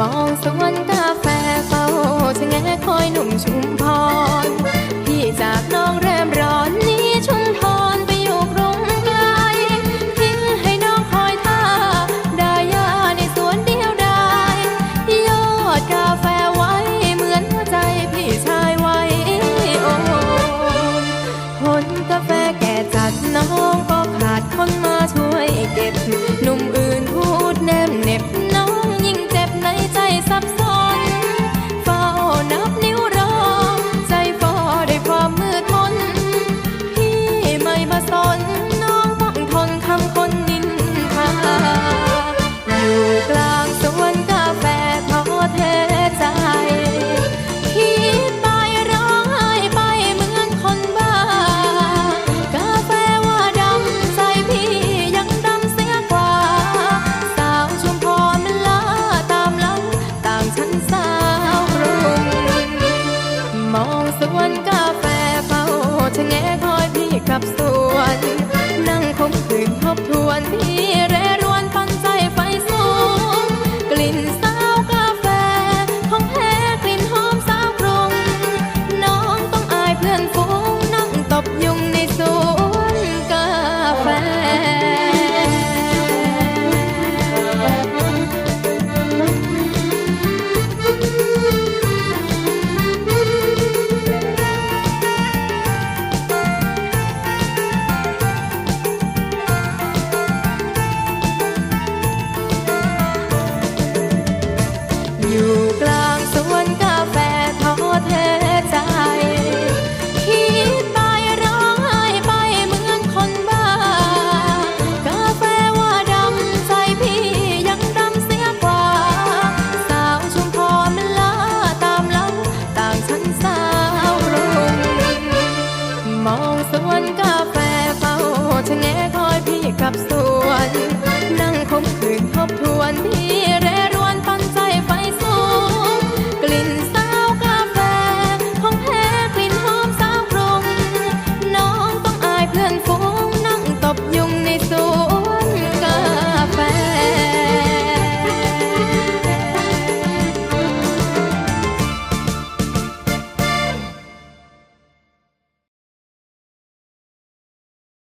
มองสวนกาแฟเฝ้าชะแงคอยหนุ่มชุมพร พี่จากน้องแรมร้อนนี้ชุมทอนไปอยู่กรุงไกลทิ้งให้น้องคอยท่าดายาในสวนเดียวได้ยอดกาแฟไว้เหมือนหัวใจพี่ชายไว้โอ้ผลกาแฟแก่จัดน้องก็ขาดคนมาช่วยเก็บหนุ สาวกรุงมองสวนกัน อยพี่กลับสวน นั่งคมคืนทบทวนพี่เรร